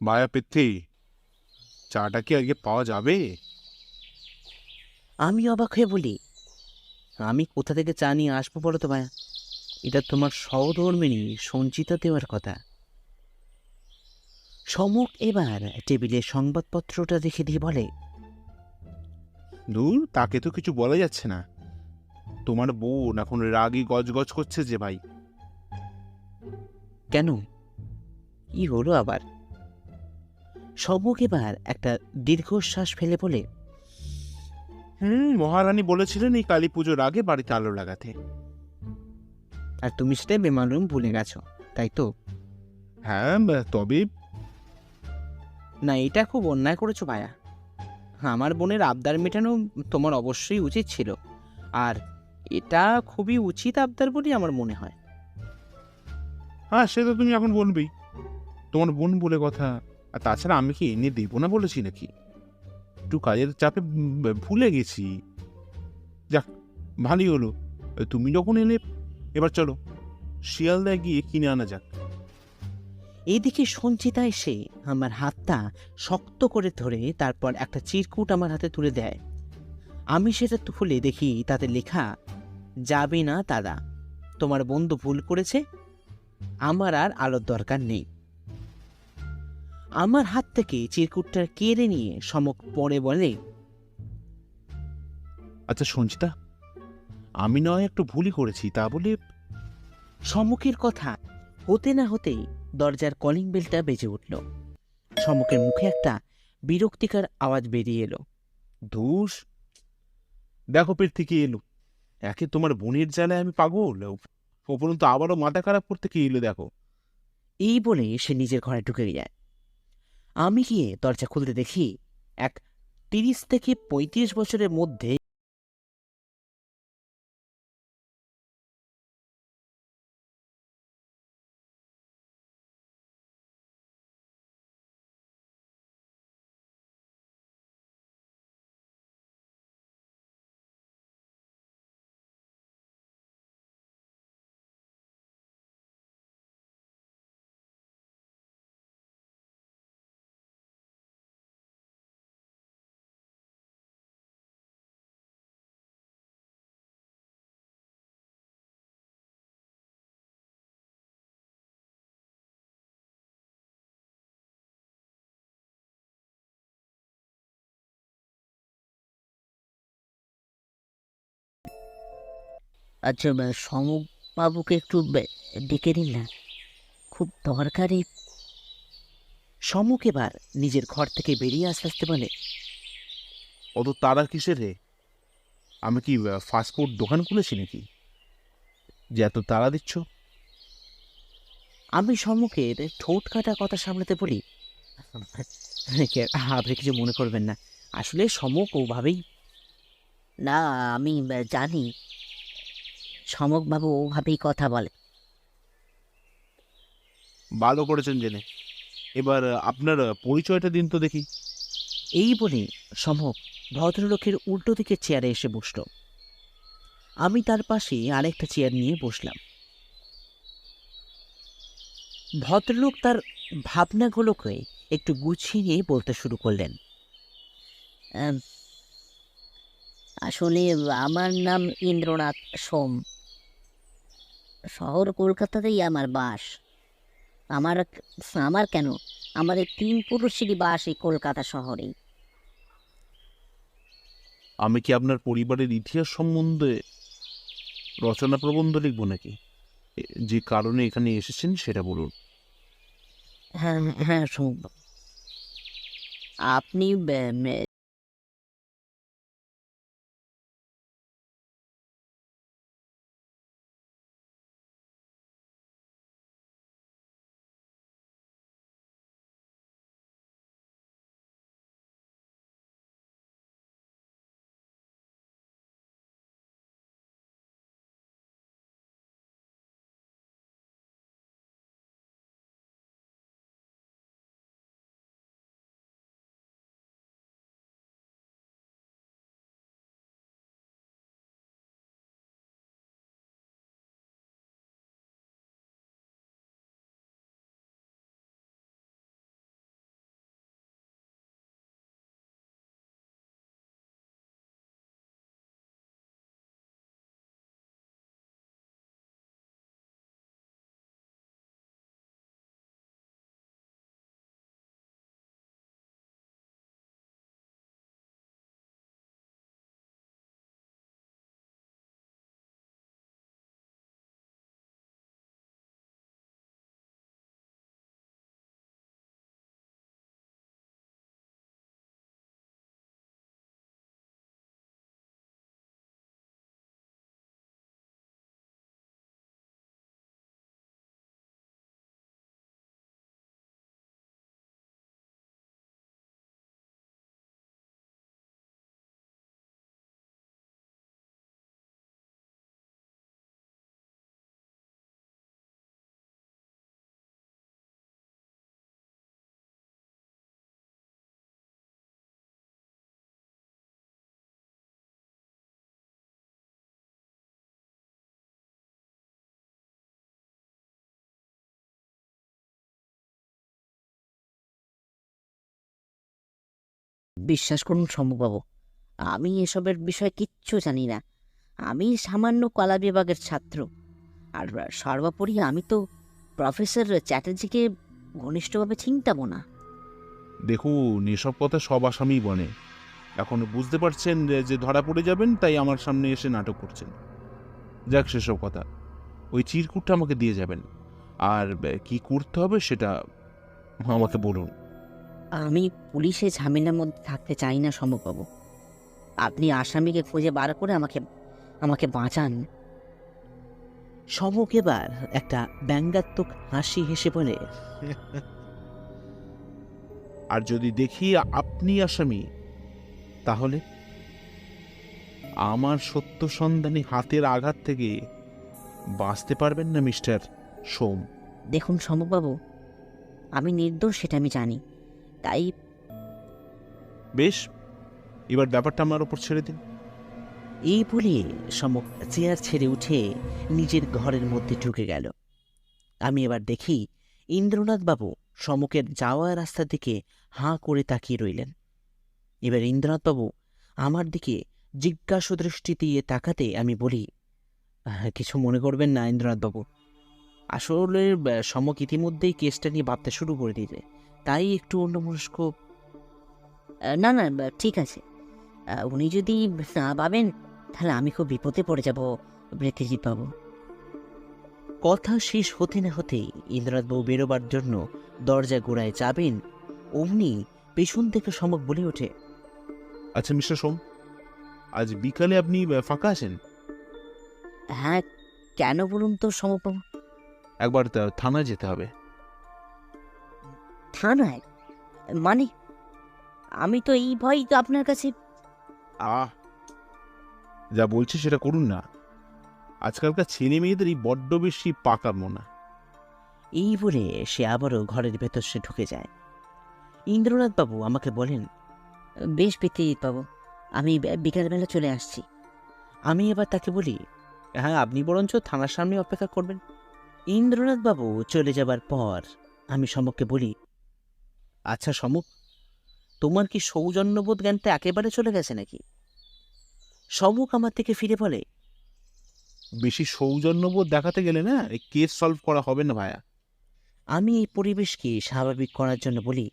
মায়া পেত্তি চাটা কি আজকে পাওয়া যাবে? আমি অবাক হয়ে বলি, আমি কোথা থেকে চা নিয়ে আসব বলো তো ভাইয়া এটা তোমার সহধর্মিনী সঞ্চিতা দেওয়ার কথা। সমক এবার টেবিলে সংবাদপত্রটা রেখে দিয়ে বলে দূর তাকে তো কিছু বলা যাচ্ছে না। তোমার বোন এখন রাগি গজগজ করছে যে ভাই। কেন? কি হলো আবার? সমক এবার একটা দীর্ঘশ্বাস ফেলে বলে হুম মহারানী বলেছিলেন এই কালী পুজোর আগে বাড়িতে আলো লাগাতে। আর তুমি সেটাই বেমালুম ভুলে গেছো তাই তো? হ্যাঁ তবে না, এটা খুব অন্যায় করেছ ভাইয়া আমার বোনের আবদার মেটানো তোমার অবশ্যই উচিত ছিল। আর এটা খুবই উচিত আবদার বলেই আমার মনে হয়। হ্যাঁ সে তো তুমি এখন বলবেই। তোমার বোন বলে কথা, আর তাছাড়া আমি কি এনে দেবো না বলেছি নাকি? একটু কাজের চাপে ভুলে গেছি। যাক, ভালোই হলো। তুমি যখন এলে, এবার চলো। শিয়ালদায় গিয়ে কিনে আনা যাক। এইদিকে সঞ্চিতা এসে আমার হাতটা শক্ত করে ধরে তারপর একটা চিরকুট আমার হাতে তুলে দেয়। আমি সেটা খুলে দেখি তাতে লেখা যাবে না দাদা তোমার বন্ধু ভুল করেছে আমার আর আলোর দরকার নেই। আমার হাত থেকে চিরকুটটা কেড়ে নিয়ে সমক পরে বলে আচ্ছা সঞ্চিতা আমি নয় একটু ভুলই করেছি তা বলে সমুখের কথা হতে না হতেই দরজার কলিং বেলটা বেজে উঠল। সমুখের মুখে একটা বিরক্তিকর আওয়াজ বেরিয়ে এলো। ধূস। দেখো পেট থেকে এলো। একে তোমার বোনের জ্বালায় আমি পাগল। উপরন্তু আবারও মাথা খারাপ করতে কি এলো দেখো। এই বলে সে নিজের ঘরে ঢুকে যায়। আমি গিয়ে দরজা খুলতে দেখি এক তিরিশ থেকে পঁয়ত্রিশ বছরের মধ্যে আচ্ছা সমক বাবুকে একটু ডেকে দিন না। খুব দরকারি। সমুখ এবার নিজের ঘর থেকে বেরিয়ে আস্তে আস্তে বলে অত তারা কিসের রে? আমি কি ফাস্টফুড দোকান খুলেছি নাকি? যে এত তাড়া দিচ্ছ? আমি সম্মুখের ঠোঁট কাটা কথা সামলাতে বলি আপনি কিছু মনে করবেন না। আসলে সমক ওভাবেই না আমি জানি। সমক বাবু ওভাবেই কথা বলে। ভালো করেছেন জেনে। এবার আপনার পরিচয়টা দিন তো দেখি। এই বলে সমক ভদ্রলোকের উল্টো দিকের চেয়ারে এসে বসল। আমি তার পাশে আরেকটা চেয়ার নিয়ে বসলাম। ভদ্রলোক তার ভাবনাগুলোকে একটু গুছিয়ে নিয়ে বলতে শুরু করলেন। আসলে আমার নাম ইন্দ্রনাথ সোম। শহর কলকাতাতেই আমার বাস। আমার আমার কেন? আমাদের তিন পুরুষেরই বাস এই কলকাতা শহরেই আমি কি আপনার পরিবারের ইতিহাস সম্বন্ধে রচনা প্রবন্ধ লিখব নাকি? যে কারণে এখানে এসেছেন সেটা বলুন। হ্যাঁ হ্যাঁ আপনি বিশ্বাস করুন সম্ভববাবু আমি এসবের বিষয়ে কিচ্ছু জানি না। আমি সামান্য কলা বিভাগের ছাত্র। আর সর্বোপরি আমি তো প্রফেসর চ্যাটার্জিকে ঘনিষ্ঠভাবে চিনতামও না। দেখুন, এসব কথা সব আসামিই বলে। এখন বুঝতে পারছেন যে- ধরা পড়ে যাবেন, তাই আমার সামনে এসে নাটক করছেন। যাক, সেসব কথা। ওই চিরকুটটা আমাকে দিয়ে যাবেন। আর কি করতে হবে সেটা আমাকে বলুন। আমি পুলিশে ঝামেলার মধ্যে থাকতে চাই না সম্ভববাবু। আপনি আসামিকে খুঁজে বার করে আমাকে আমাকে বাঁচান। সমক এবার একটা ব্যঙ্গাত্মক হাসি হেসে বলে আর যদি দেখি আপনি আসামি তাহলে? আমার সত্য সন্ধানী হাতের আঘাত থেকে বাঁচতে পারবেন না মিস্টার সোম। দেখুন সম্ভববাবু আমি নির্দোষ সেটা আমি জানি। তাই। বেশ এবার ব্যাপারটা আমার ওপর ছেড়ে দিন। এই বলে সমক চেয়ার ছেড়ে উঠে নিজের ঘরের মধ্যে ঢুকে গেল। আমি এবার দেখি ইন্দ্রনাথ বাবু সমকের যাওয়া রাস্তার দিকে হাঁ করে তাকিয়ে রইলেন। এবার ইন্দ্রনাথ বাবু আমার দিকে জিজ্ঞাসু দৃষ্টি দিয়ে তাকাতে আমি বলি কিছু মনে করবেন না ইন্দ্রনাথ বাবু আসলে সমক ইতিমধ্যেই কেসটা নিয়ে ভাবতে শুরু করে দিয়েছে। তাই একটু অন্যমনস্ক। না না ঠিক আছে। উনি যদি না পাবেন তাহলে আমি খুব বিপদে পড়ে যাব বৃত্তিজিৎ বাবু। কথা শেষ হতে না হতেই ইন্দ্রনাথবাবু বেরোবার জন্য দরজা গোড়ায় যাবেন অমনি পেছন থেকে সমক বলে ওঠে আচ্ছা মিস্টার সোম আজ বিকালে আপনি ফাঁকা আছেন? হ্যাঁ কেন বলুন তো সমবাবু একবার তা- থানায় যেতে হবে। থানায়। মানে আমি তো এই ভয় তো আপনার কাছে আহ যা বলছি সেটা করুন না। আজকালকার ছেলে মেয়েদের এই বড্ড বেশি পাকা মোনা। এই বলে সে আবারও ঘরের ভেতর সে ঢুকে যায়। ইন্দ্রনাথবাবু আমাকে বলেন বেশ বৃত্তিজিৎ বাবু আমি বিকালবেলা চলে আসছি। আমি এবার তাকে বলি হ্যাঁ আপনি বরঞ্চ থানার সামনে অপেক্ষা করবেন। ইন্দ্রনাথবাবু চলে যাবার পর আমি সমককে বলি আচ্ছা সমক তোমার কি সৌজন্যবোধ জ্ঞানটা একেবারে চলে গেছে নাকি? সমক আমার থেকে ফিরে বলে বেশি সৌজন্যবোধ দেখাতে গেলে না এই কেস সলভ করা হবে না ভায়া। আমি এই পরিবেশকে স্বাভাবিক করার জন্য বলি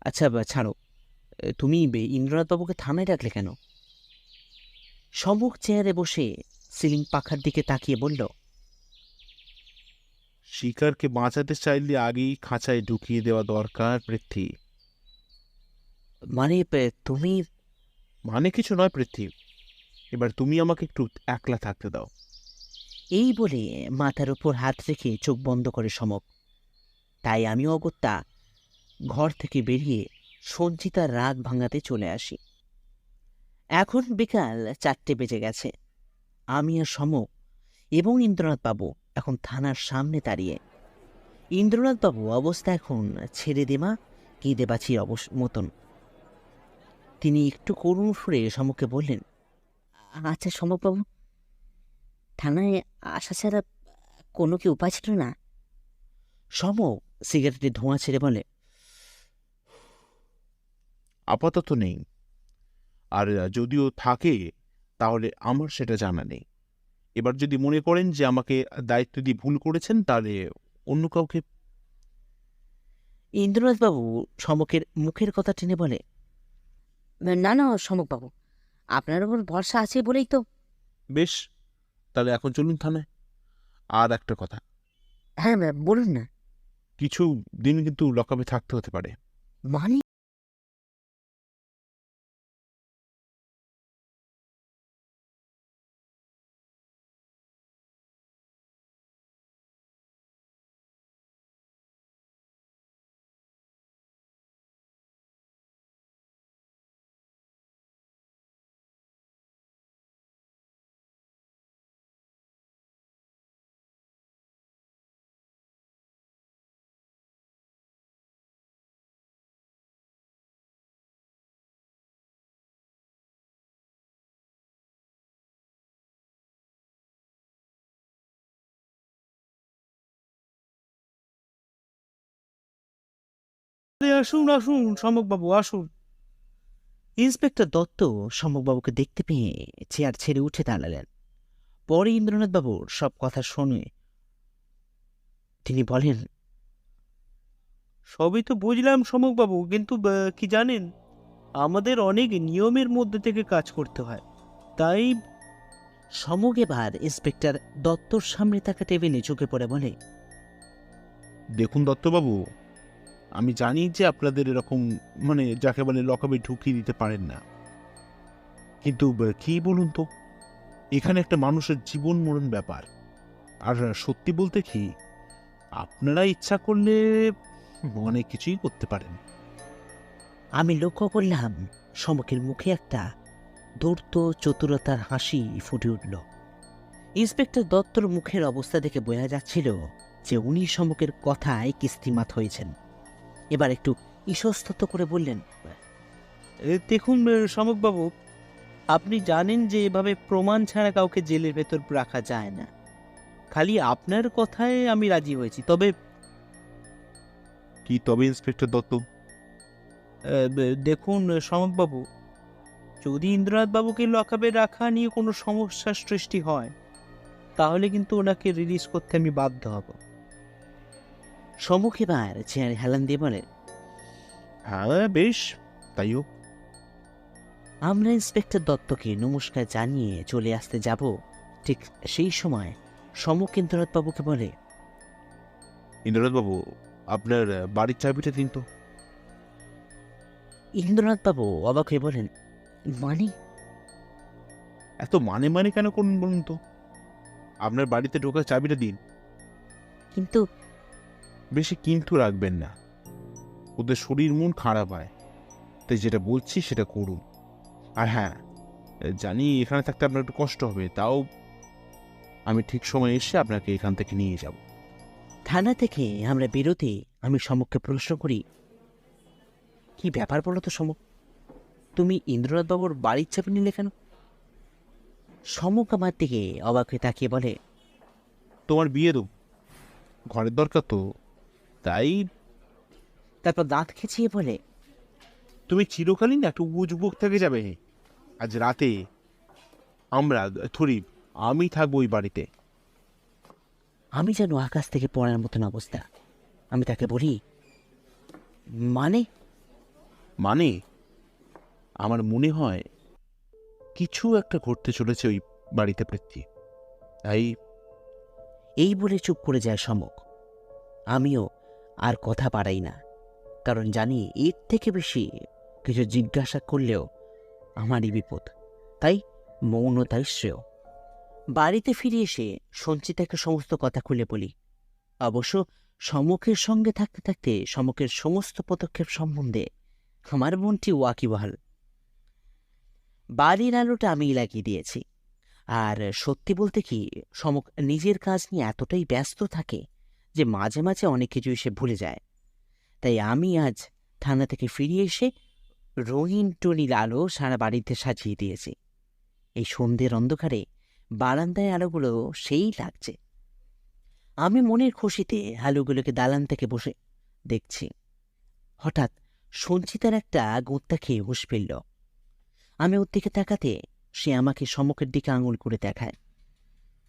আচ্ছা ছাড়ো তুমি বে- ইন্দ্রনাথবাবুকে থানায় রাখলে কেন? সমুখ চেয়ারে বসে সিলিং পাখার দিকে তাকিয়ে বলল শিকারকে বাঁচাতে চাইলে আগেই খাঁচায় ঢুকিয়ে দেওয়া দরকার পৃথ্বী। মানে তুমি? মানে কিছু নয় পৃথ্বী। এবার তুমি আমাকে একটু একলা থাকতে দাও। এই বলে মাথার উপর হাত রেখে চোখ বন্ধ করে সমক। তাই আমি অগত্যা ঘর থেকে বেরিয়ে সঞ্চিতার রাগ ভাঙাতে চলে আসি। এখন বিকাল চারটে বেজে গেছে। আমি আর সমক এবং ইন্দ্রনাথবাবু এখন থানার সামনে দাঁড়িয়ে। ইন্দ্রনাথবাবু অবস্থা এখন ছেড়ে দেমা কেঁদে বাছির অবস মতন। তিনি একটু করুণ সুরে সমককে বললেন আচ্ছা সমবাবু থানায় আসা ছাড়া কোনো কি উপায় ছিল না? সম সিগারেটে ধোঁয়া ছেড়ে বলে আপাতত নেই। আর যদিও থাকে তাহলে আমার সেটা জানা নেই। এবার যদি মনে করেন যে আমাকে দায়িত্ব দিয়ে ভুল করেছেন তাহলে অন্য কাউকে ইন্দ্রনাথবাবু সমকের মুখের কথা টেনে বলে না না সমকবাবু আপনার উপর ভরসা আছে বলেই তো। বেশ তাহলে এখন চলুন থানায়। আর একটা কথা। হ্যাঁ বলুন না। কিছু দিন কিন্তু লকআপে থাকতে হতে পারে। মানে? আসুন আসুন সমকবাবু আসুন। ইন্সপেক্টর দত্ত সম্মুখবাবুকে দেখতে পেয়ে চেয়ার ছেড়ে উঠে দাঁড়ালেন। পরে ইন্দ্রনাথবাবুর সব কথা শুনে তিনি বলেন, সবই তো বুঝলাম সমকবাবু কিন্তু কি জানেন, আমাদের অনেক নিয়মের মধ্যে থেকে কাজ করতে হয়। তাই সমক এবার ইন্সপেক্টর দত্তর সামনে থাকা টেবিলে চোখে পড়ে বলে, দেখুন দত্তবাবু আমি জানি যে আপনাদের এরকম মানে যাকে বলে লকআপে ঢুকিয়ে দিতে পারেন না। কিন্তু কি বলুন তো? এখানে একটা মানুষের জীবন মরণ ব্যাপার। আর সত্যি বলতে কি, আপনারা ইচ্ছা করলে অনেক কিছুই করতে পারেন। আমি লক্ষ্য করলাম সমকের মুখে একটা দূর্ত চতুরতার হাসি ফুটে উঠল। ইন্সপেক্টর দত্তর মুখের অবস্থা দেখে বোঝা যাচ্ছিল যে উনি সমকের কথায় কিস্তিমাত হয়েছেন। এবার একটু ইসস্তত করে বললেন দেখুন সমকবাবু আপনি জানেন যে এভাবে প্রমাণ ছাড়া কাউকে জেলের ভেতর রাখা যায় না। খালি আপনার কথায় আমি রাজি হয়েছি তবে কি তবে ইন্সপেক্টর দত্ত? দেখুন সমকবাবু যদি ইন্দ্রনাথবাবুকে লকআপে রাখা নিয়ে কোনো সমস্যার সৃষ্টি হয় তাহলে কিন্তু ওনাকে রিলিজ করতে আমি বাধ্য হব। সমুখ এবার চেয়ারে হেলান দিয়ে বলে হ্যাঁ বেশ তাই হোক। আমরা ইন্সপেক্টর দত্তকে নমস্কার জানিয়ে চলে আসতে যাব। ঠিক সেই সময় সমুখ ইন্দ্রনাথবাবুকে বলে ইন্দ্রনাথবাবু আপনার বাড়ির চাবিটা দিন তো। ইন্দ্রনাথবাবু অবাক হয়ে বলেন মানে? এত মানে মানে কেন করুন বলুন তো? আপনার বাড়িতে ঢোকার চাবিটা দিন। কিন্তু বেশি কিন্তু রাখবেন না। ওদের শরীর মন খারাপ হয়। তাই যেটা বলছি সেটা করুন। আর হ্যাঁ জানি এখানে থাকতে আপনার একটু কষ্ট হবে তাও আমি ঠিক সময় এসে আপনাকে এখান থেকে নিয়ে যাব। থানা থেকে আমরা বেরোতে আমি সমককে প্রশ্ন করি কি ব্যাপার বলো তো সমক তুমি ইন্দ্রনাথবাবুর বাড়ির চাপে নিলে কেন? সমক আমার দিকে অবাক হয়ে তাকিয়ে বলে তোমার বিয়ে দেব ঘরের দরকার তো। তাই? তারপর দাঁত খেঁচিয়ে বলে তুমি চিরকালীন একটু উজবুক থেকে যাবে। আজ রাতে আমরা থরি আমি থাকব ওই বাড়িতে। আমি যেন আকাশ থেকে পড়ার মতন অবস্থা। আমি তাকে বলি মানে? মানে? আমার মনে হয় কিছু একটা ঘটতে চলেছে ওই বাড়িতে পৃথ্বী তাই এই বলে চুপ করে যায় সমক আমিও আর কথা পারাই না। কারণ জানি এর থেকে বেশি কিছু জিজ্ঞাসা করলেও আমারই বিপদ। তাই মৌনতাই শ্রেয়। বাড়িতে ফিরে এসে সঞ্চিতাকে সমস্ত কথা খুলে বলি। অবশ্য সমকের সঙ্গে থাকতে থাকতে সমকের সমস্ত পদক্ষেপ সম্বন্ধে আমার মনটি ওয়াকিবহাল। বাড়ির আলোটা আমি লাগিয়ে দিয়েছি। আর সত্যি বলতে কি সমক নিজের কাজ নিয়ে এতটাই ব্যস্ত থাকে যে মাঝে মাঝে অনেক কিছুই সে ভুলে যায়। তাই আমি আজ থানা থেকে ফিরে এসে রঙিন টনির আলো সারা বাড়িতে সাজিয়ে দিয়েছি। এই সন্ধ্যের অন্ধকারে বারান্দায় আলোগুলো সেই লাগছে। আমি মনের খুশিতে আলোগুলোকে দালান থেকে বসে দেখছি। হঠাৎ সঞ্চিতার একটা গোত্তা খেয়ে হুঁশ ফেলল আমি ওর দিকে তাকাতে সে আমাকে সমকের দিকে আঙুল করে দেখায়।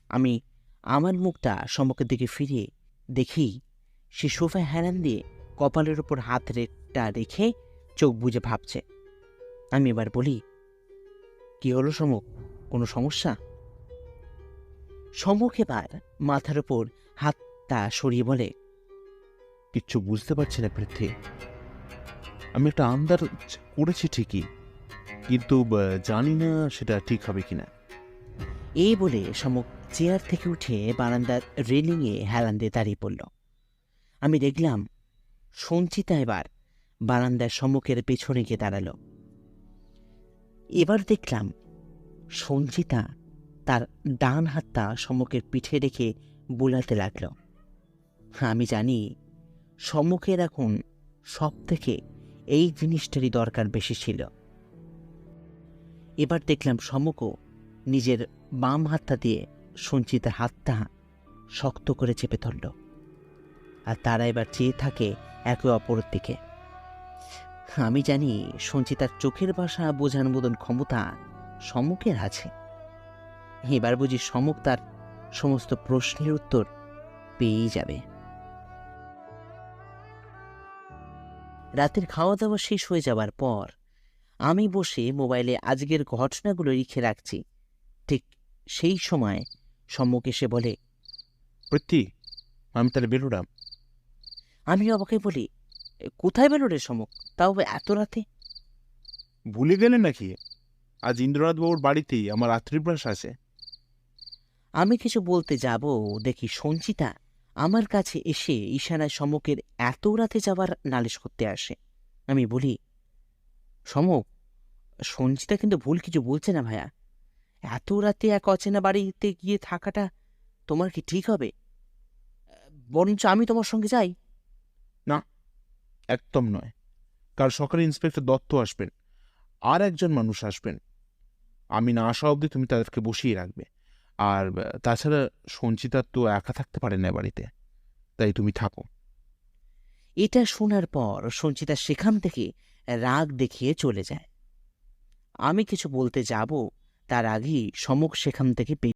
আমি আমার মুখটা সমকের দিকে ফিরিয়ে দেখি সে সোফায় হেলান দিয়ে কপালের ওপর হাত রেখটা রেখে চোখ বুজে ভাবছে। আমি এবার বলি কি হলো সমক কোনো সমস্যা? সমক এবার মাথার ওপর হাতটা সরিয়ে বলে কিচ্ছু বুঝতে পারছি না পৃথ্বী। আমি একটা আন্দার করেছি ঠিকই কিন্তু জানি না সেটা ঠিক হবে কিনা। এই বলে সমক চেয়ার থেকে উঠে বারান্দার রেলিংয়ে হেলান দিয়ে দাঁড়িয়ে পড়ল। আমি দেখলাম সঞ্চিতা এবার বারান্দার সম্মুখের পেছনে গিয়ে দাঁড়াল। এবার দেখলাম সঞ্চিতা তার ডান হাতটা সম্মুখের পিঠে রেখে বোলাতে লাগল। আমি জানি সম্মুখের এখন সব থেকে এই জিনিসটারই দরকার বেশি ছিল। এবার দেখলাম সম্মুখও নিজের বাম হাতটা দিয়ে সঞ্চিতার হাতটা শক্ত করে চেপে ধরল, আর তারা এবার চেয়ে থাকে একে অপরের দিকে। আমি জানি সঞ্চিতার চোখের ভাষা বোঝার মতন ক্ষমতা সমুখের আছে। এবার বুঝি সমুখ তার সমস্ত প্রশ্নের উত্তর পেয়েই যাবে। রাতের খাওয়া দাওয়া শেষ হয়ে যাবার পর আমি বসে মোবাইলে আজকের ঘটনাগুলো লিখে রাখছি। ঠিক সেই সময় সম্মুখ এসে বলে প্রীতি আমি তাহলে বেরোলাম আমি অবাকে বলি কোথায় বেরো রে সমুখ তাও এত রাতে? ভুলে গেলেন নাকি? আজ ইন্দ্রনাথ বাবুর বাড়িতেই আমার রাত্রিপ্রাস আছে। আমি কিছু বলতে যাব দেখি সঞ্চিতা আমার কাছে এসে ইশারায় সমকের এত রাতে যাবার নালিশ করতে আসে। আমি বলি সমক সঞ্চিতা কিন্তু ভুল কিছু বলছে না ভাইয়া এত রাতে এক অচেনা বাড়িতে গিয়ে থাকাটা তোমার কি ঠিক হবে? বরঞ্চ আমি তোমার সঙ্গে যাই। না একদম নয়। কাল সকালে ইন্সপেক্টর দত্ত আসবেন আর একজন মানুষ আসবেন। আমি না আসা অবধি তুমি তাদেরকে বসিয়ে রাখবে। আর তাছাড়া সঞ্চিতা তো একা থাকতে পারে না বাড়িতে তাই তুমি থাকো। এটা শোনার পর সঞ্চিতা সেখান থেকে রাগ দেখিয়ে চলে যায়। আমি কিছু বলতে যাব তার আগেই সমক সেখান থেকে বেরিয়ে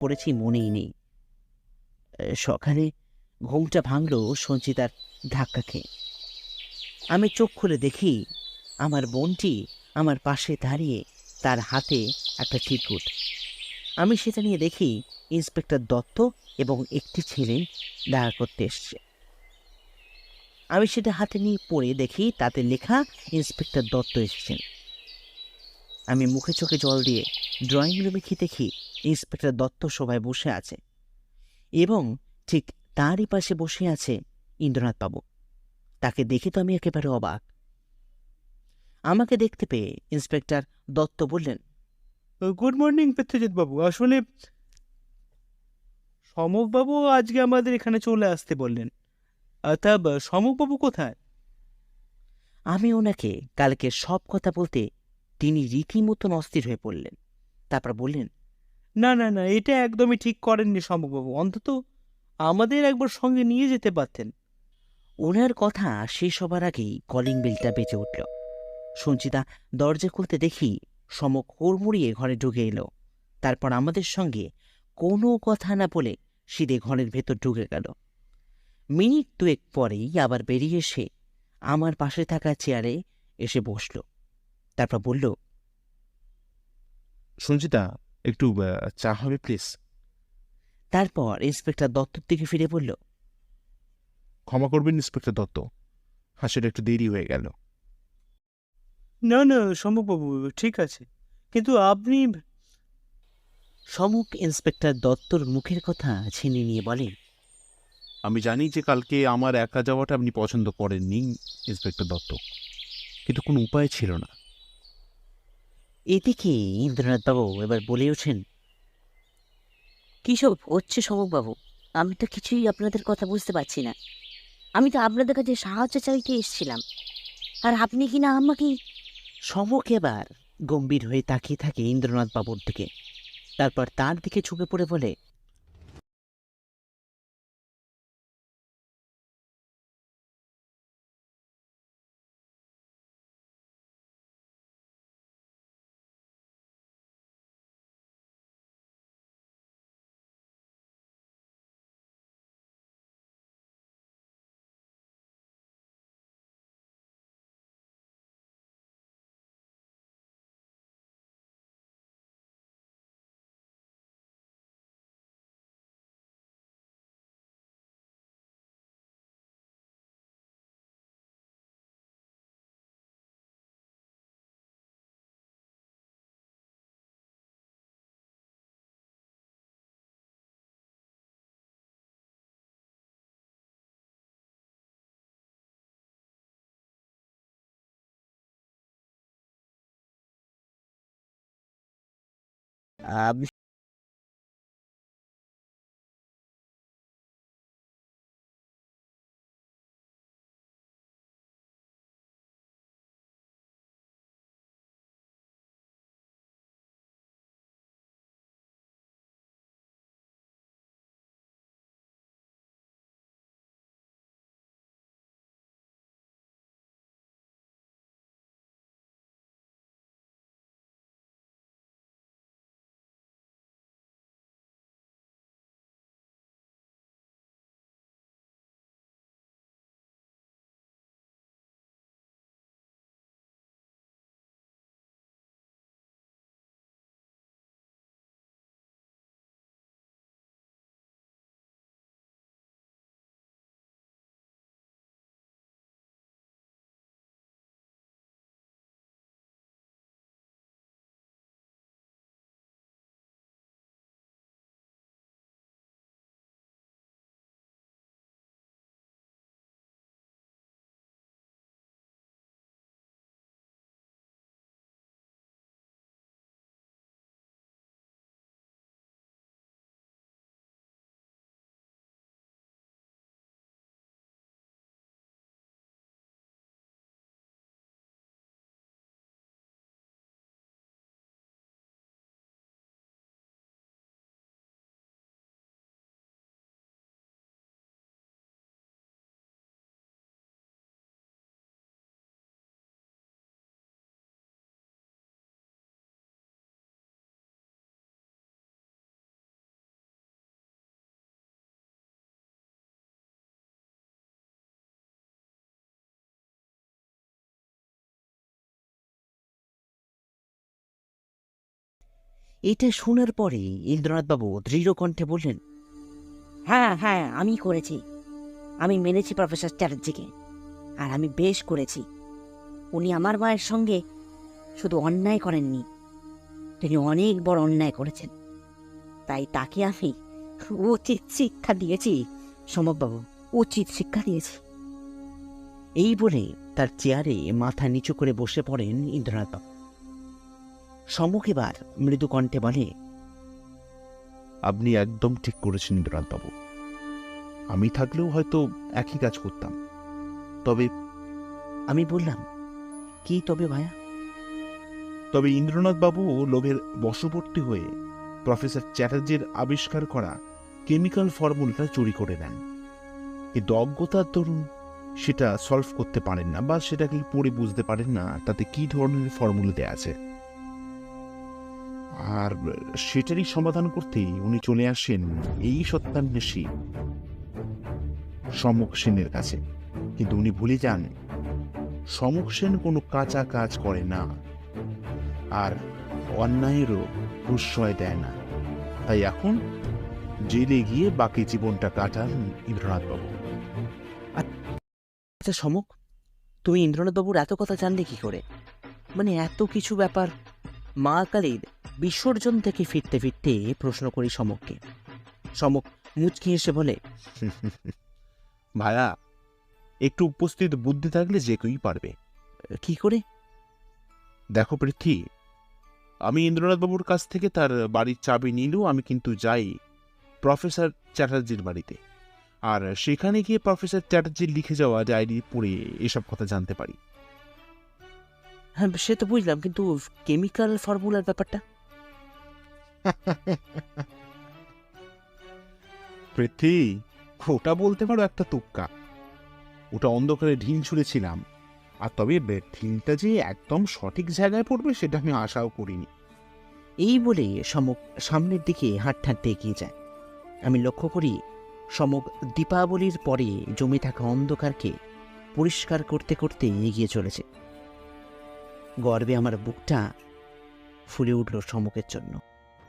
পড়েছি মনেই নেই। সকালে ঘুমটা ভাঙল সঞ্চিতার ধাক্কা খেয়ে। আমি চোখ খুলে দেখি আমার বোনটি আমার পাশে দাঁড়িয়ে তার হাতে একটা চিরকুট আমি সেটা নিয়ে দেখি ইন্সপেক্টর দত্ত এবং একটি ছেলে দেখা করতে এসছে। আমি সেটা হাতে নিয়ে পড়ে দেখি তাতে লেখা ইন্সপেক্টর দত্ত এসেছেন। আমি মুখে চোখে জল দিয়ে ড্রয়িং রুমে কি দেখি ইন্সপেক্টর দত্ত সভায় বসে আছে এবং ঠিক তারই পাশে বসে আছে ইন্দ্রনাথ বাবু তাকে দেখে তো আমি একেবারে অবাক। আমাকে দেখতে পেয়ে ইন্সপেক্টর দত্ত বললেন গুড মর্নিং পেত্রজিৎ বাবু। আসলে সমকবাবু আজকে আমাদের এখানে চলে আসতে বললেন। তা সমকবাবু কোথায়? আমি ওনাকে কালকে সব কথা বলতে তিনি রীতিমতন অস্থির হয়ে পড়লেন। তারপর বললেন না না না এটা একদমই ঠিক করেননি সমকবাবু অন্তত আমাদের একবার সঙ্গে নিয়ে যেতে পারতেন। ওনার কথা শেষ হবার আগেই কলিং বেলটা বেজে উঠল। সঞ্চিতা দরজা খুলতে দেখি সমক হুড়মুড়িয়ে ঘরে ঢুকে এলো। তারপর আমাদের সঙ্গে কোনো কথা না বলে সিধে ঘরের ভেতর ঢুকে গেল। মিনিট দুয়েক পরেই আবার বেরিয়ে এসে আমার পাশে থাকা চেয়ারে এসে বসল। তারপর বলল সঞ্চিতা একটু চা হবে প্লিজ তারপর ইন্সপেক্টর দত্তর দিকে ফিরে বলল ক্ষমা করবেন ইন্সপেক্টর দত্ত। হ্যাঁ সেটা একটু দেরি হয়ে গেল। না না সমকবাবু ঠিক আছে। কিন্তু আপনি সমুখ ইন্সপেক্টর দত্তর মুখের কথা ছিনিয়ে নিয়ে বলেন আমি জানি যে কালকে আমার একা যাওয়াটা আপনি পছন্দ করেননি ইন্সপেক্টর দত্ত। কিন্তু কোনো উপায় ছিল না। এদিকে ইন্দ্রনাথবাবু এবার বলে ওঠেন কিসব? সব হচ্ছে সমকবাবু আমি তো কিছুই আপনাদের কথা বুঝতে পারছি না। আমি তো আপনাদের কাছে সাহায্য চাইতে এসেছিলাম। আর আপনি কি না আমাকে সমক এবার গম্ভীর হয়ে তাকিয়ে থাকে ইন্দ্রনাথ বাবুর দিকে। তারপর তার দিকে ঝুঁকে পড়ে বলে um, এটা শোনার পরে ইন্দ্রনাথবাবু দৃঢ় কণ্ঠে বললেন হ্যাঁ হ্যাঁ আমি করেছি। আমি মেনেছি প্রফেসর চ্যাটার্জিকে আর আমি বেশ করেছি। উনি আমার মায়ের সঙ্গে শুধু অন্যায় করেননি তিনি অনেক বড় অন্যায় করেছেন। তাই তাকে আমি উচিত শিক্ষা দিয়েছি সমকবাবু উচিত শিক্ষা দিয়েছি। এই বলে তার চেয়ারে মাথা নিচু করে বসে পড়েন ইন্দ্রনাথবাবু। সম্মুখ এবার মৃদু কণ্ঠে বলে আপনি একদম ঠিক করেছেন ইন্দ্রনাথবাবু আমি থাকলেও হয়তো একই কাজ করতাম। তবে আমি বললাম কি তবে ভায়া? তবে ইন্দ্রনাথবাবু লোভের বশবর্তী হয়ে প্রফেসর চ্যাটার্জির আবিষ্কার করা কেমিক্যাল ফর্মুলাটা চুরি করে নেন। কিন্তু অজ্ঞতার দরুন সেটা সলভ করতে পারেন না বা সেটাকে পড়ে বুঝতে পারেন না তাতে কি ধরনের ফর্মুলা দেয়া আছে? আর সেটারই সমাধান করতে উনি চলে আসেন এই সত্যান্বেষী সমক সেনের কাছে। কিন্তু উনি ভুলে যান সমক সেন কোনো কাঁচা কাজ করে না আর অন্যায়েরও প্রশ্রয় দেয় না। তাই এখন জেলে গিয়ে বাকি জীবনটা কাটান ইন্দ্রনাথবাবু। আচ্ছা সমক তুমি ইন্দ্রনাথবাবুর এত কথা জানলে কি করে? মানে এত কিছু ব্যাপার মা কালীর বিসর্জন থেকে ফিরতে ফিরতে প্রশ্ন করি সমককে সমক মুচকি এসে বলে ভায়া একটু উপস্থিত বুদ্ধি থাকলে যে কেউই পারবে। কি করে? দেখো পৃথ্বী আমি ইন্দ্রনাথবাবুর কাছ থেকে তার বাড়ির চাবি নিলেও আমি কিন্তু যাই প্রফেসর চ্যাটার্জির বাড়িতে। আর সেখানে গিয়ে প্রফেসর চ্যাটার্জির লিখে যাওয়া ডায়েরি পড়ে এসব কথা জানতে পারি। হ্যাঁ সে তো বুঝলাম কিন্তু কেমিক্যাল ফর্মুলার ব্যাপারটা? পৃথ্বী ওটা বলতে পারো একটা তুক্কা। ওটা অন্ধকারে ঢিল ছুঁড়েছিলাম আর তবে ঢিলটা যে একদম সঠিক জায়গায় পড়বে সেটা আমি আশাও করিনি। এই বলে সমক সামনের দিকে হাঁটতে এগিয়ে যায়। আমি লক্ষ্য করি সমক দীপাবলির পরে জমে থাকা অন্ধকারকে পরিষ্কার করতে করতে এগিয়ে চলেছে। গর্বে আমার বুকটা ফুলে উঠল সমকের জন্য।